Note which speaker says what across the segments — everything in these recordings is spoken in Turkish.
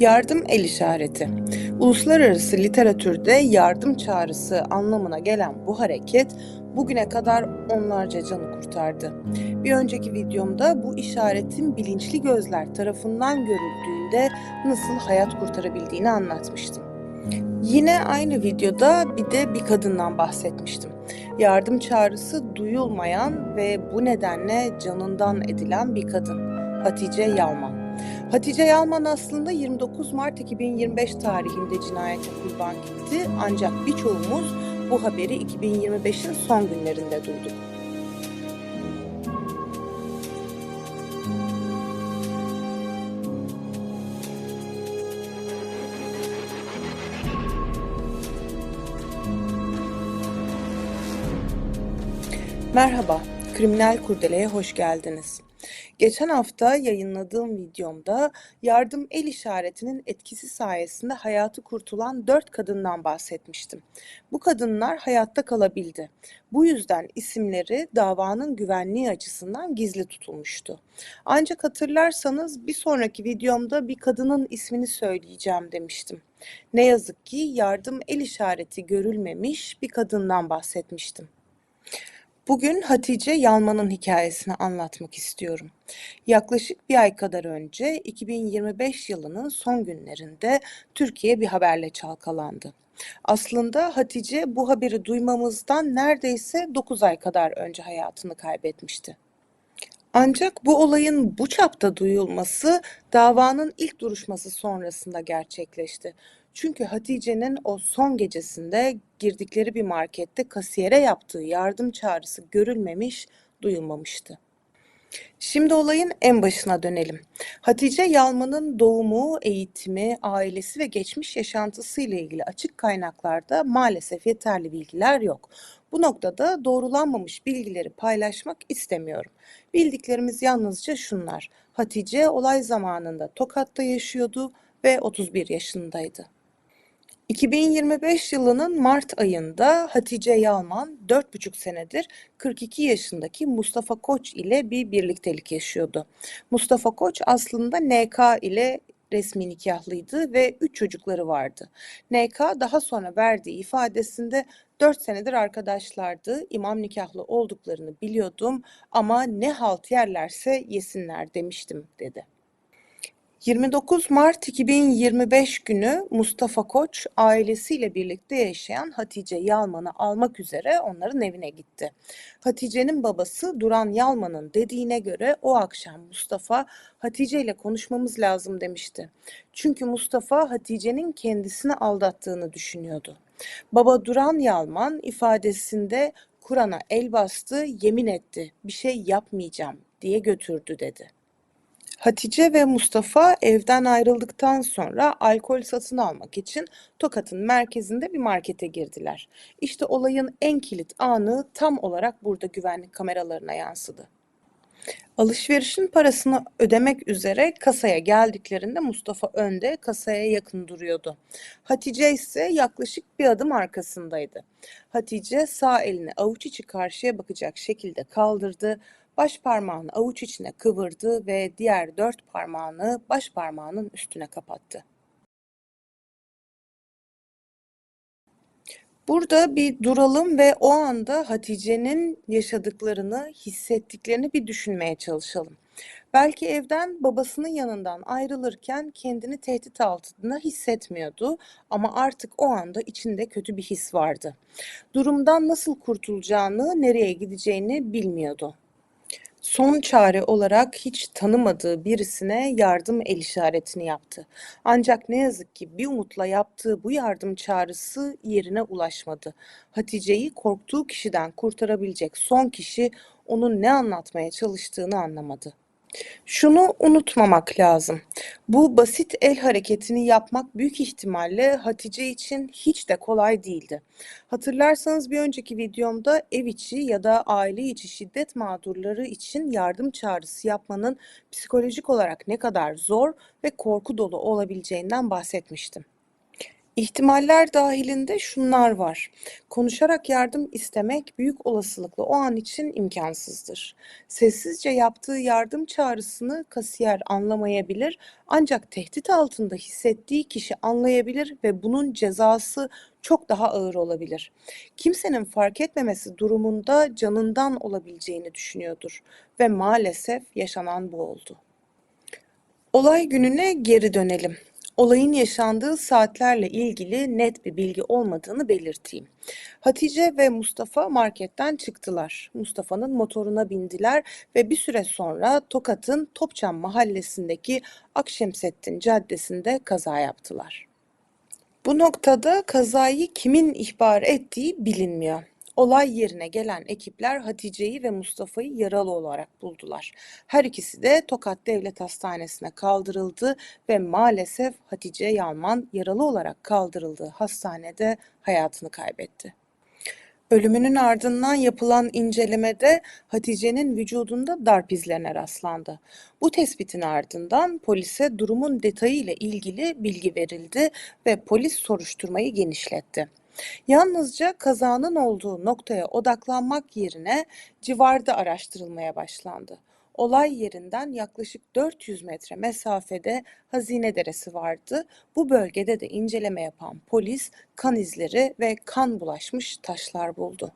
Speaker 1: Yardım el işareti. Uluslararası literatürde yardım çağrısı anlamına gelen bu hareket bugüne kadar onlarca canı kurtardı. Bir önceki videomda bu işaretin bilinçli gözler tarafından görüldüğünde nasıl hayat kurtarabildiğini anlatmıştım. Yine aynı videoda bir de bir kadından bahsetmiştim. Yardım çağrısı duyulmayan ve bu nedenle canından edilen bir kadın. Hatice Yalman. Hatice Yalman aslında 29 Mart 2025 tarihinde cinayete kurban gitti ancak birçoğumuz bu haberi 2025'in son günlerinde duyduk. Merhaba, Kriminal Kurdele'ye hoş geldiniz. Geçen hafta yayınladığım videomda yardım el işaretinin etkisi sayesinde hayatı kurtulan dört kadından bahsetmiştim. Bu kadınlar hayatta kalabildi. Bu yüzden isimleri davanın güvenliği açısından gizli tutulmuştu. Ancak hatırlarsanız bir sonraki videomda bir kadının ismini söyleyeceğim demiştim. Ne yazık ki yardım el işareti görülmemiş bir kadından bahsetmiştim. Bugün Hatice Yalman'ın hikayesini anlatmak istiyorum. Yaklaşık bir ay kadar önce 2025 yılının son günlerinde Türkiye bir haberle çalkalandı. Aslında Hatice bu haberi duymamızdan neredeyse 9 ay kadar önce hayatını kaybetmişti. Ancak bu olayın bu çapta duyulması davanın ilk duruşması sonrasında gerçekleşti. Çünkü Hatice'nin o son gecesinde girdikleri bir markette kasiyere yaptığı yardım çağrısı görülmemiş, duyulmamıştı. Şimdi olayın en başına dönelim. Hatice Yalman'ın doğumu, eğitimi, ailesi ve geçmiş yaşantısı ile ilgili açık kaynaklarda maalesef yeterli bilgiler yok. Bu noktada doğrulanmamış bilgileri paylaşmak istemiyorum. Bildiklerimiz yalnızca şunlar. Hatice olay zamanında Tokat'ta yaşıyordu ve 31 yaşındaydı. 2025 yılının Mart ayında Hatice Yalman 4,5 senedir 42 yaşındaki Mustafa Koç ile bir birliktelik yaşıyordu. Mustafa Koç aslında NK ile resmi nikahlıydı ve 3 çocukları vardı. NK daha sonra verdiği ifadesinde 4 senedir arkadaşlardı, imam nikahlı olduklarını biliyordum ama ne halt yerlerse yesinler demiştim dedi. 29 Mart 2025 günü Mustafa Koç ailesiyle birlikte yaşayan Hatice Yalman'ı almak üzere onların evine gitti. Hatice'nin babası Duran Yalman'ın dediğine göre o akşam Mustafa Hatice ile konuşmamız lazım demişti. Çünkü Mustafa Hatice'nin kendisini aldattığını düşünüyordu. Baba Duran Yalman ifadesinde Kur'an'a el bastı, yemin etti, bir şey yapmayacağım diye götürdü dedi. Hatice ve Mustafa evden ayrıldıktan sonra alkol satın almak için Tokat'ın merkezinde bir markete girdiler. İşte olayın en kilit anı tam olarak burada güvenlik kameralarına yansıdı. Alışverişin parasını ödemek üzere kasaya geldiklerinde Mustafa önde kasaya yakın duruyordu. Hatice ise yaklaşık bir adım arkasındaydı. Hatice sağ elini avuç içi karşıya bakacak şekilde kaldırdı. Baş parmağını avuç içine kıvırdı ve diğer dört parmağını baş parmağının üstüne kapattı. Burada bir duralım ve o anda Hatice'nin yaşadıklarını, hissettiklerini bir düşünmeye çalışalım. Belki evden babasının yanından ayrılırken kendini tehdit altında hissetmiyordu ama artık o anda içinde kötü bir his vardı. Durumdan nasıl kurtulacağını, nereye gideceğini bilmiyordu. Son çare olarak hiç tanımadığı birisine yardım el işaretini yaptı. Ancak ne yazık ki bir umutla yaptığı bu yardım çağrısı yerine ulaşmadı. Hatice'yi korktuğu kişiden kurtarabilecek son kişi onun ne anlatmaya çalıştığını anlamadı. Şunu unutmamak lazım. Bu basit el hareketini yapmak büyük ihtimalle Hatice için hiç de kolay değildi. Hatırlarsanız bir önceki videomda ev içi ya da aile içi şiddet mağdurları için yardım çağrısı yapmanın psikolojik olarak ne kadar zor ve korku dolu olabileceğinden bahsetmiştim. İhtimaller dahilinde şunlar var. Konuşarak yardım istemek büyük olasılıkla o an için imkansızdır. Sessizce yaptığı yardım çağrısını kasiyer anlamayabilir ancak tehdit altında hissettiği kişi anlayabilir ve bunun cezası çok daha ağır olabilir. Kimsenin fark etmemesi durumunda canından olabileceğini düşünüyordur ve maalesef yaşanan bu oldu. Olay gününe geri dönelim. Olayın yaşandığı saatlerle ilgili net bir bilgi olmadığını belirteyim. Hatice ve Mustafa marketten çıktılar. Mustafa'nın motoruna bindiler ve bir süre sonra Tokat'ın Topçam mahallesindeki Akşemsettin Caddesi'nde kaza yaptılar. Bu noktada kazayı kimin ihbar ettiği bilinmiyor. Olay yerine gelen ekipler Hatice'yi ve Mustafa'yı yaralı olarak buldular. Her ikisi de Tokat Devlet Hastanesi'ne kaldırıldı ve maalesef Hatice Yalman yaralı olarak kaldırıldığı hastanede hayatını kaybetti. Ölümünün ardından yapılan incelemede Hatice'nin vücudunda darp izlerine rastlandı. Bu tespitin ardından polise durumun detayı ile ilgili bilgi verildi ve polis soruşturmayı genişletti. Yalnızca kazanın olduğu noktaya odaklanmak yerine civarda araştırılmaya başlandı. Olay yerinden yaklaşık 400 metre mesafede Hazine Deresi vardı. Bu bölgede de inceleme yapan polis kan izleri ve kan bulaşmış taşlar buldu.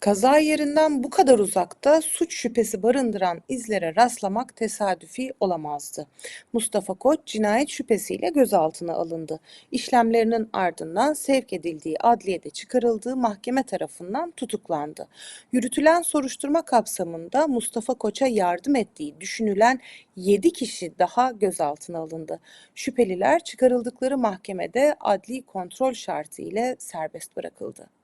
Speaker 1: Kaza yerinden bu kadar uzakta suç şüphesi barındıran izlere rastlamak tesadüfi olamazdı. Mustafa Koç cinayet şüphesiyle gözaltına alındı. İşlemlerinin ardından sevk edildiği adliyede çıkarıldığı mahkeme tarafından tutuklandı. Yürütülen soruşturma kapsamında Mustafa Koç'a yardım ettiği düşünülen 7 kişi daha gözaltına alındı. Şüpheliler çıkarıldıkları mahkemede adli kontrol şartı ile serbest bırakıldı.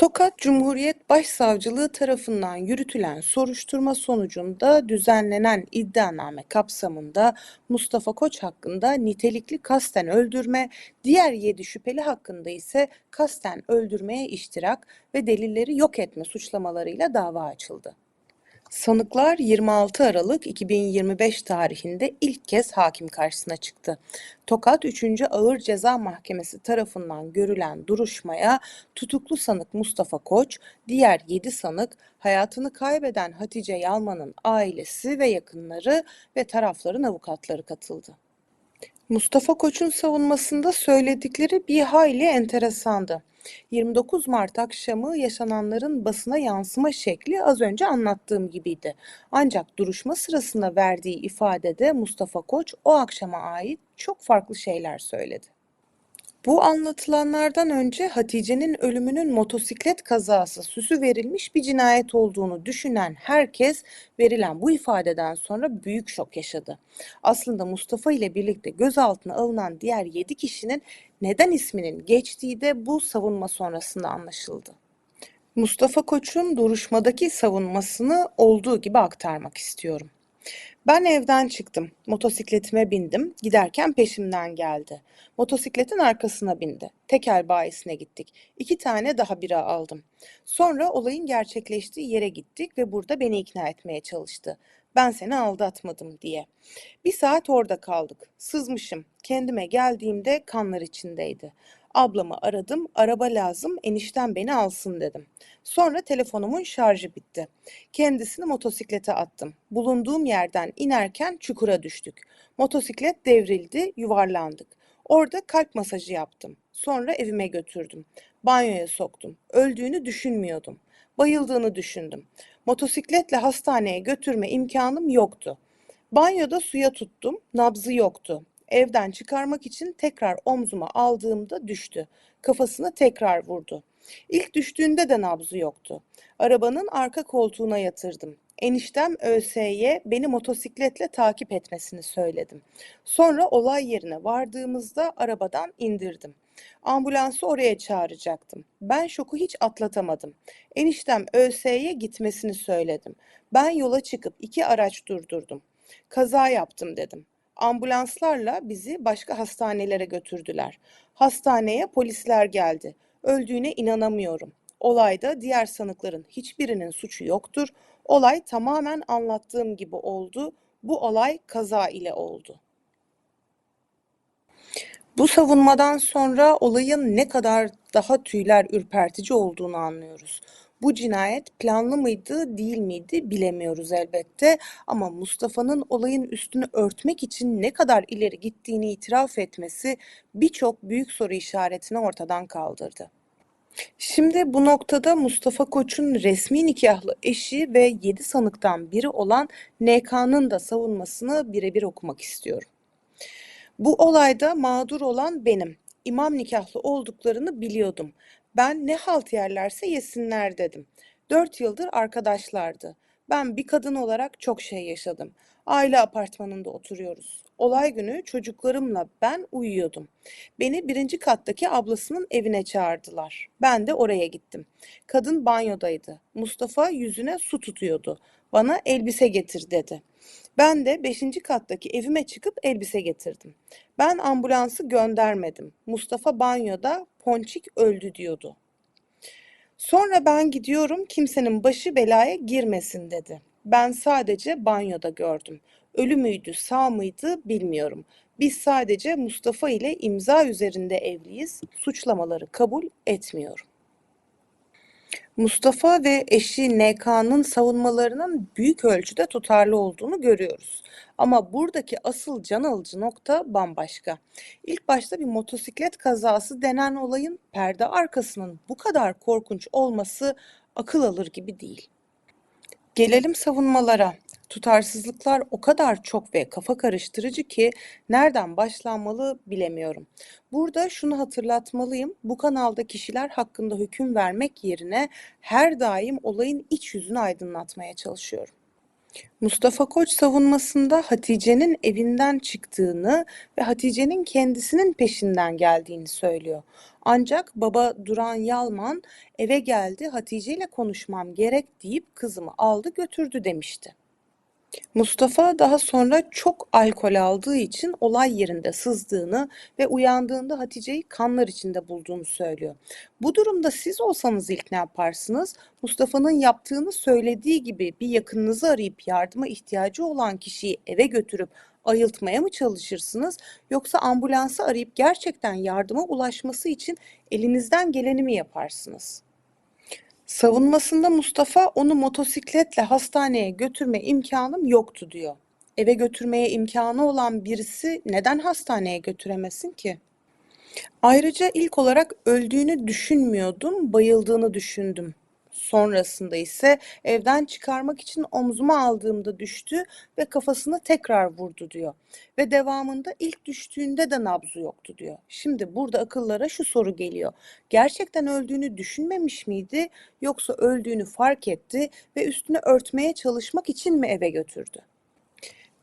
Speaker 1: Tokat Cumhuriyet Başsavcılığı tarafından yürütülen soruşturma sonucunda düzenlenen iddianame kapsamında Mustafa Koç hakkında nitelikli kasten öldürme, diğer 7 şüpheli hakkında ise kasten öldürmeye iştirak ve delilleri yok etme suçlamalarıyla dava açıldı. Sanıklar 26 Aralık 2025 tarihinde ilk kez hakim karşısına çıktı. Tokat 3. Ağır Ceza Mahkemesi tarafından görülen duruşmaya tutuklu sanık Mustafa Koç, diğer 7 sanık hayatını kaybeden Hatice Yalman'ın ailesi ve yakınları ve tarafların avukatları katıldı. Mustafa Koç'un savunmasında söyledikleri bir hayli enteresandı. 29 Mart akşamı yaşananların basına yansıma şekli az önce anlattığım gibiydi. Ancak duruşma sırasında verdiği ifadede Mustafa Koç o akşama ait çok farklı şeyler söyledi. Bu anlatılanlardan önce Hatice'nin ölümünün motosiklet kazası süsü verilmiş bir cinayet olduğunu düşünen herkes verilen bu ifadeden sonra büyük şok yaşadı. Aslında Mustafa ile birlikte gözaltına alınan diğer 7 kişinin neden isminin geçtiği de bu savunma sonrasında anlaşıldı. Mustafa Koç'un duruşmadaki savunmasını olduğu gibi aktarmak istiyorum. Ben evden çıktım. Motosikletime bindim. Giderken peşimden geldi. Motosikletin arkasına bindi. Tekel bayisine gittik. İki tane daha bira aldım. Sonra olayın gerçekleştiği yere gittik ve burada beni ikna etmeye çalıştı. Ben seni aldatmadım diye. Bir saat orada kaldık. Sızmışım. Kendime geldiğimde kanlar içindeydi. Ablamı aradım, araba lazım, enişten beni alsın dedim. Sonra telefonumun şarjı bitti. Kendisini motosiklete attım. Bulunduğum yerden inerken çukura düştük. Motosiklet devrildi, yuvarlandık. Orada kalp masajı yaptım. Sonra evime götürdüm. Banyoya soktum. Öldüğünü düşünmüyordum. Bayıldığını düşündüm. Motosikletle hastaneye götürme imkanım yoktu. Banyoda suya tuttum, nabzı yoktu. Evden çıkarmak için tekrar omzuma aldığımda düştü. Kafasını tekrar vurdu. İlk düştüğünde de nabzı yoktu. Arabanın arka koltuğuna yatırdım. Eniştem ÖS'ye beni motosikletle takip etmesini söyledim. Sonra olay yerine vardığımızda arabadan indirdim. Ambulansı oraya çağıracaktım. Ben şoku hiç atlatamadım. Eniştem ÖS'ye gitmesini söyledim. Ben yola çıkıp iki araç durdurdum. Kaza yaptım dedim. Ambulanslarla bizi başka hastanelere götürdüler. Hastaneye polisler geldi. Öldüğüne inanamıyorum. Olayda diğer sanıkların hiçbirinin suçu yoktur. Olay tamamen anlattığım gibi oldu. Bu olay kaza ile oldu. Bu savunmadan sonra olayın ne kadar daha tüyler ürpertici olduğunu anlıyoruz. Bu cinayet planlı mıydı, değil miydi bilemiyoruz elbette ama Mustafa'nın olayın üstünü örtmek için ne kadar ileri gittiğini itiraf etmesi birçok büyük soru işaretini ortadan kaldırdı. Şimdi bu noktada Mustafa Koç'un resmi nikahlı eşi ve 7 sanıktan biri olan NK'nın da savunmasını birebir okumak istiyorum. Bu olayda mağdur olan benim. İmam nikahlı olduklarını biliyordum. Ben ne halt yerlerse yesinler dedim. Dört yıldır arkadaşlardı. Ben bir kadın olarak çok şey yaşadım. Aile apartmanında oturuyoruz. Olay günü çocuklarımla ben uyuyordum. Beni birinci kattaki ablasının evine çağırdılar. Ben de oraya gittim. Kadın banyodaydı. Mustafa yüzüne su tutuyordu. Bana elbise getir dedi. Ben de beşinci kattaki evime çıkıp elbise getirdim. Ben ambulansı göndermedim. Mustafa banyoda ponçik öldü diyordu. Sonra ben gidiyorum kimsenin başı belaya girmesin dedi. Ben sadece banyoda gördüm. Ölü müydü, sağ mıydı bilmiyorum. Biz sadece Mustafa ile imza üzerinde evliyiz. Suçlamaları kabul etmiyorum. Mustafa ve eşi NK'nın savunmalarının büyük ölçüde tutarlı olduğunu görüyoruz. Ama buradaki asıl can alıcı nokta bambaşka. İlk başta bir motosiklet kazası denen olayın perde arkasının bu kadar korkunç olması akıl alır gibi değil. Gelelim savunmalara. Tutarsızlıklar o kadar çok ve kafa karıştırıcı ki nereden başlanmalı bilemiyorum. Burada şunu hatırlatmalıyım. Bu kanalda kişiler hakkında hüküm vermek yerine her daim olayın iç yüzünü aydınlatmaya çalışıyorum. Mustafa Koç savunmasında Hatice'nin evinden çıktığını ve Hatice'nin kendisinin peşinden geldiğini söylüyor. Ancak baba Duran Yalman eve geldi Hatice ile konuşmam gerek deyip kızımı aldı götürdü demişti. Mustafa daha sonra çok alkol aldığı için olay yerinde sızdığını ve uyandığında Hatice'yi kanlar içinde bulduğunu söylüyor. Bu durumda siz olsanız ilk ne yaparsınız? Mustafa'nın yaptığını söylediği gibi bir yakınınızı arayıp yardıma ihtiyacı olan kişiyi eve götürüp ayıltmaya mı çalışırsınız yoksa ambulansı arayıp gerçekten yardıma ulaşması için elinizden geleni mi yaparsınız? Savunmasında Mustafa onu motosikletle hastaneye götürme imkanım yoktu diyor. Eve götürmeye imkanı olan birisi neden hastaneye götüremesin ki? Ayrıca ilk olarak öldüğünü düşünmüyordum, bayıldığını düşündüm. Sonrasında ise evden çıkarmak için omzuma aldığımda düştü ve kafasını tekrar vurdu diyor. Ve devamında ilk düştüğünde de nabzu yoktu diyor. Şimdi burada akıllara şu soru geliyor. Gerçekten öldüğünü düşünmemiş miydi yoksa öldüğünü fark etti ve üstünü örtmeye çalışmak için mi eve götürdü?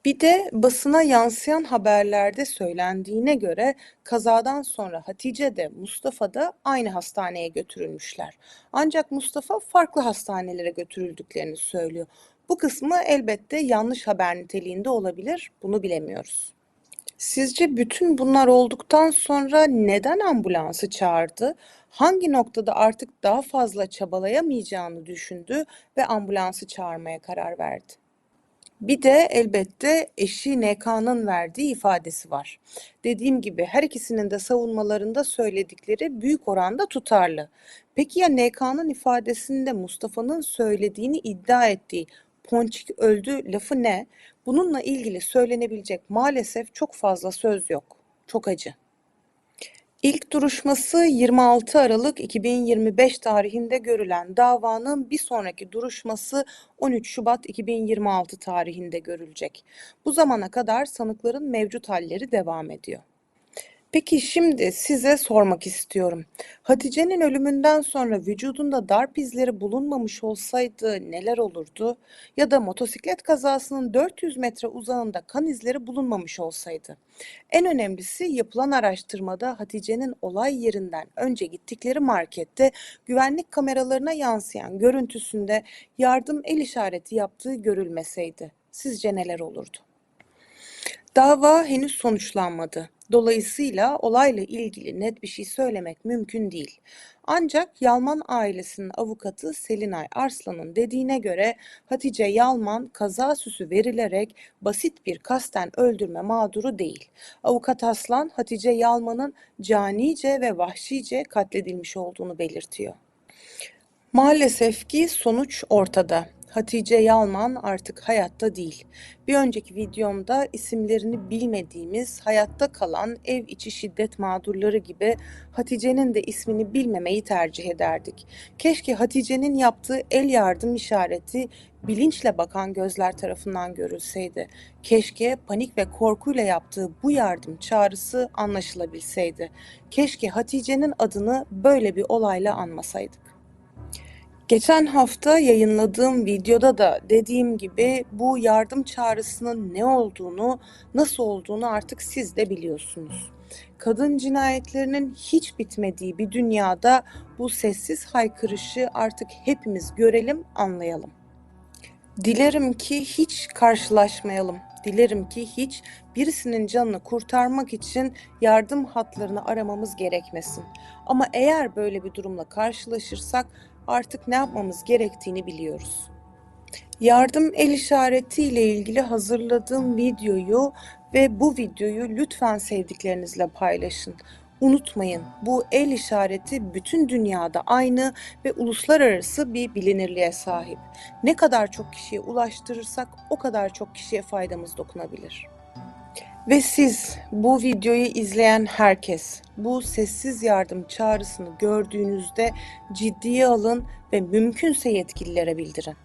Speaker 1: Bir de basına yansıyan haberlerde söylendiğine göre kazadan sonra Hatice de Mustafa da aynı hastaneye götürülmüşler. Ancak Mustafa farklı hastanelere götürüldüklerini söylüyor. Bu kısmı elbette yanlış haber niteliğinde olabilir, bunu bilemiyoruz. Sizce bütün bunlar olduktan sonra neden ambulansı çağırdı? Hangi noktada artık daha fazla çabalayamayacağını düşündü ve ambulansı çağırmaya karar verdi? Bir de elbette eşi NK'nın verdiği ifadesi var. Dediğim gibi her ikisinin de savunmalarında söyledikleri büyük oranda tutarlı. Peki ya NK'nın ifadesinde Mustafa'nın söylediğini iddia ettiği Ponçik öldü lafı ne? Bununla ilgili söylenebilecek maalesef çok fazla söz yok. Çok acı. İlk duruşması 26 Aralık 2025 tarihinde görülen davanın bir sonraki duruşması 13 Şubat 2026 tarihinde görülecek. Bu zamana kadar sanıkların mevcut halleri devam ediyor. Peki şimdi size sormak istiyorum. Hatice'nin ölümünden sonra vücudunda darp izleri bulunmamış olsaydı neler olurdu? Ya da motosiklet kazasının 400 metre uzağında kan izleri bulunmamış olsaydı? En önemlisi yapılan araştırmada Hatice'nin olay yerinden önce gittikleri markette güvenlik kameralarına yansıyan görüntüsünde yardım el işareti yaptığı görülmeseydi sizce neler olurdu? Dava henüz sonuçlanmadı. Dolayısıyla olayla ilgili net bir şey söylemek mümkün değil. Ancak Yalman ailesinin avukatı Selinay Arslan'ın dediğine göre Hatice Yalman kaza süsü verilerek basit bir kasten öldürme mağduru değil. Avukat Aslan Hatice Yalman'ın canice ve vahşice katledilmiş olduğunu belirtiyor. Maalesef ki sonuç ortada. Hatice Yalman artık hayatta değil. Bir önceki videomda isimlerini bilmediğimiz hayatta kalan ev içi şiddet mağdurları gibi Hatice'nin de ismini bilmemeyi tercih ederdik. Keşke Hatice'nin yaptığı el yardım işareti bilinçle bakan gözler tarafından görülseydi. Keşke panik ve korkuyla yaptığı bu yardım çağrısı anlaşılabilseydi. Keşke Hatice'nin adını böyle bir olayla anmasaydık. Geçen hafta yayınladığım videoda da dediğim gibi bu yardım çağrısının ne olduğunu, nasıl olduğunu artık siz de biliyorsunuz. Kadın cinayetlerinin hiç bitmediği bir dünyada bu sessiz haykırışı artık hepimiz görelim, anlayalım. Dilerim ki hiç karşılaşmayalım. Dilerim ki hiç birisinin canını kurtarmak için yardım hatlarını aramamız gerekmesin. Ama eğer böyle bir durumla karşılaşırsak artık ne yapmamız gerektiğini biliyoruz. Yardım el işareti ile ilgili hazırladığım videoyu ve bu videoyu lütfen sevdiklerinizle paylaşın. Unutmayın bu el işareti bütün dünyada aynı ve uluslararası bir bilinirliğe sahip. Ne kadar çok kişiye ulaştırırsak o kadar çok kişiye faydamız dokunabilir. Ve siz bu videoyu izleyen herkes bu sessiz yardım çağrısını gördüğünüzde ciddiye alın ve mümkünse yetkililere bildirin.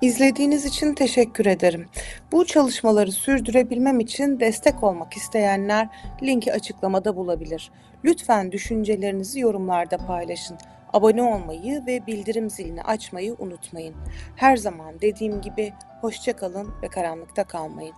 Speaker 1: İzlediğiniz için teşekkür ederim. Bu çalışmaları sürdürebilmem için destek olmak isteyenler linki açıklamada bulabilir. Lütfen düşüncelerinizi yorumlarda paylaşın. Abone olmayı ve bildirim zilini açmayı unutmayın. Her zaman dediğim gibi hoşça kalın ve karanlıkta kalmayın.